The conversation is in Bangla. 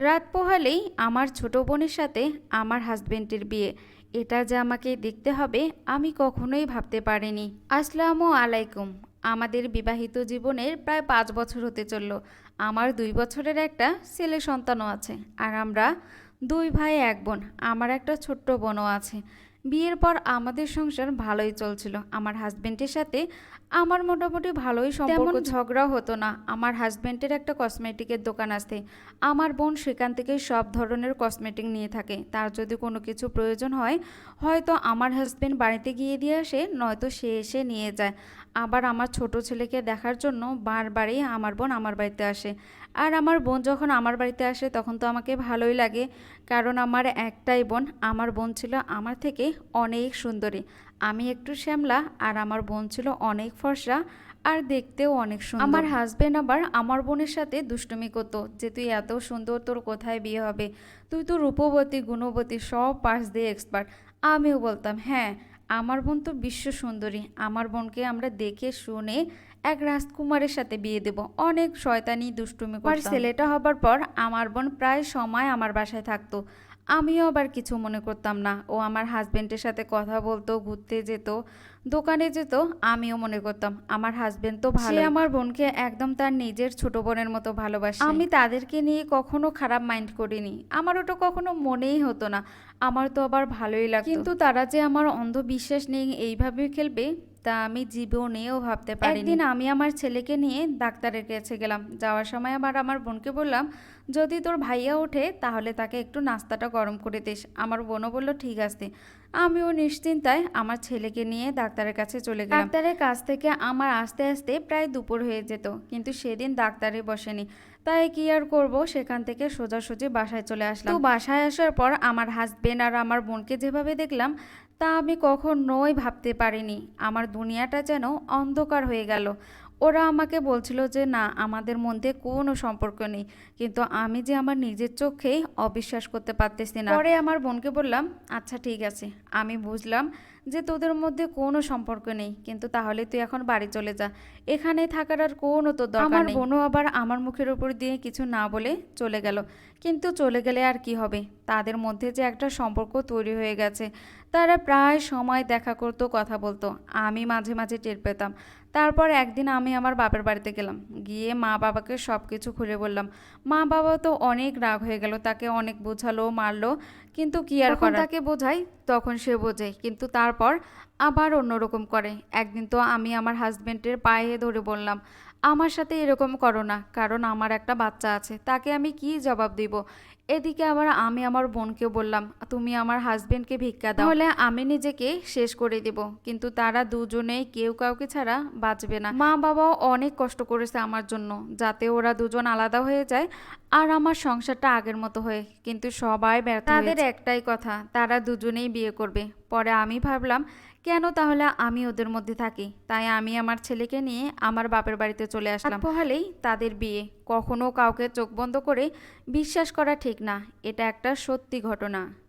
রাত পোহালেই আমার ছোট বোনের সাথে আমার হাজবেন্ডের বিয়ে। এটা যে আমাকে দেখতে হবে, আমি কখনোই ভাবতে পারিনি। আসসালামু আলাইকুম। আমাদের বিবাহিত জীবনের প্রায় পাঁচ বছর হতে চলল। আমার দুই বছরের একটা ছেলে সন্তানও আছে আর আমরা দুই ভাই, এক বোন। আমার একটা ছোট্ট বোনও আছে। বিয়ের পর আমাদের সংসার ভালোই চলছিল। আমার হাজবেন্ডের সাথে আমার মোটামুটি ভালোই সম্পর্ক ঝগড়া হতো না। আমার হাজব্যান্ডের একটা কসমেটিকের দোকান আছে। আমার বোন সেখান থেকে সব ধরনের কসমেটিক নিয়ে থাকে। তার যদি কোনো কিছু প্রয়োজন হয় হয়তো আমার হাজবেন্ড বাড়িতে গিয়ে দিয়ে আসে নয়তো সে এসে নিয়ে যায়। আবার আমার ছোট ছেলেকে দেখার জন্য বারবারই আমার বোন আমার বাড়িতে আসে। আর আমার বোন যখন আমার বাড়িতে আসে তখন তো আমাকে ভালোই লাগে। কারণ আমার একটাই বোন আমার বোন ছিল আমার থেকে অনেক সুন্দরী। আমি একটু শ্যামলা আর আমার বোন ছিল অনেক ফর্সা আর দেখতেও অনেক সুন্দর। আমার হাজবেন্ড আবার আমার বোনের সাথে দুষ্টুমি করতো যে তুই এত সুন্দর তোর কোথায় বিয়ে হবে? তুই তো রূপবতী গুণবতী সব পাশ দিয়ে এক্সপার্ট আমিও বলতাম হ্যাঁ আমার বোন তো বিশ্ব সুন্দরী। আমার বোনকে আমরা দেখে শুনে এক রাজকুমারের সাথে বিয়ে দেব। অনেক শয়তানি দুষ্টুমি করতাম। ছেলেটা হবার পর আমার বোন প্রায় সময় আমার বাসায় থাকতো। আমিও আবার কিছু মনে করতাম না। ও আমার হাজবেন্ডের সাথে কথা বলতো ঘুরতে যেত দোকানে যেত আমিও মনে করতাম আমার হাজবেন্ড তো ভালো আমার বোনকে একদম তার নিজের ছোট বোনের মতো ভালোবাসে। আমি তাদেরকে নিয়ে কখনো খারাপ মাইন্ড করিনি। আমার ওটা কখনো মনেই হতো না। আমার তো আবার ভালোই লাগতো। কিন্তু তারা যে আমার অন্ধবিশ্বাস নিয়ে এইভাবে খেলবে তা আমি জীবনেও ভাবতে পারি একদিন আমি আমার ছেলেকে নিয়ে ডাক্তারের কাছে গেলাম। যাওয়ার সময় আবার আমার বোনকে বললাম যদি তোর ভাইয়া ওঠে তাহলে তাকে একটু নাস্তাটা গরম করে দিস। আমার বোনও বলল ঠিক আছে। আমিও নিশ্চিন্তায় আমার ছেলেকে নিয়ে ডাক্তারের কাছে চলে গেলাম। ডাক্তারের কাছ থেকে আমার আস্তে আস্তে প্রায় দুপুর হয়ে যেত কিন্তু সেদিন ডাক্তারে বসেনি। তাই কি আর করব সেখান থেকে সোজাসুজি বাসায় চলে আসলাম। তো বাসায় আসার পর আমার হাজবেন্ড আর আমার বোনকে যেভাবে দেখলাম তা আমি কখনোই ভাবতে পারিনি। আমার দুনিয়াটা যেন অন্ধকার হয়ে গেল। ওরা আমাকে বলছিল যে, না, আমাদের মধ্যে কোনো সম্পর্ক নেই। কিন্তু আমি যে আমার নিজের চোখেই অবিশ্বাস করতে পারতেছি না। পরে আমার বোনকে বললাম আচ্ছা ঠিক আছে। আমি বুঝলাম যে তোদের মধ্যে কোনো সম্পর্ক নেই। কিন্তু তাহলে তুই এখন বাড়ি চলে যা। এখানে থাকার আর কোনো তোর দরকার আমার বোনও আবার আমার মুখের উপর দিয়ে কিছু না বলে চলে গেল। কিন্তু চলে গেলে আর কি হবে? তাদের মধ্যে যে একটা সম্পর্ক তৈরি হয়ে গেছে। তারা প্রায় সময় দেখা করতো কথা বলতো। আমি মাঝে মাঝে টের পেতাম। তারপর একদিন আমি আমার বাপের বাড়িতে গেলাম। গিয়ে মা বাবাকে সব কিছু খুলে বললাম। মা বাবা তো অনেক রাগ হয়ে গেল। তাকে অনেক বোঝালো মারলো। কিন্তু কি আর করা তাকে বোঝাই তখন সে বোঝে কিন্তু তারপর আবার অন্যরকম করে। একদিন তো আমি আমার হাজবেন্ডের পায়ে ধরে বললাম আমার সাথে এরকম করো না কারণ আমার একটা বাচ্চা আছে তাকে আমি কি জবাব দিব? এদিকে আবার আমি আমার বোনকে বললাম তুমি আমার হাজবেন্ডকে ভিক্ষা দাও। তাহলে আমি নিজেকে শেষ করে দেব কিন্তু তারা দুজনেই কেউ কাউকে ছাড়া বাঁচবে না। মা বাবাও অনেক কষ্ট করেছে আমার জন্য যাতে ওরা দুজন আলাদা হয়ে যায় আর আমার সংসারটা আগের মতো হয়ে কিন্তু সবাই ব্যর্থ তাদের একটাই কথা তারা দুজনেই বিয়ে করবে। পরে আমি ভাবলাম কেন তাহলে আমি ওদের মধ্যে থাকি? তাই আমি আমার ছেলেকে নিয়ে আমার বাপের বাড়িতে চলে আসলাম। পহালেই তাদের বিয়ে। কখনো কাউকে চোখ বন্ধ করে বিশ্বাস করা ঠিক না এটা একটা সত্যি ঘটনা।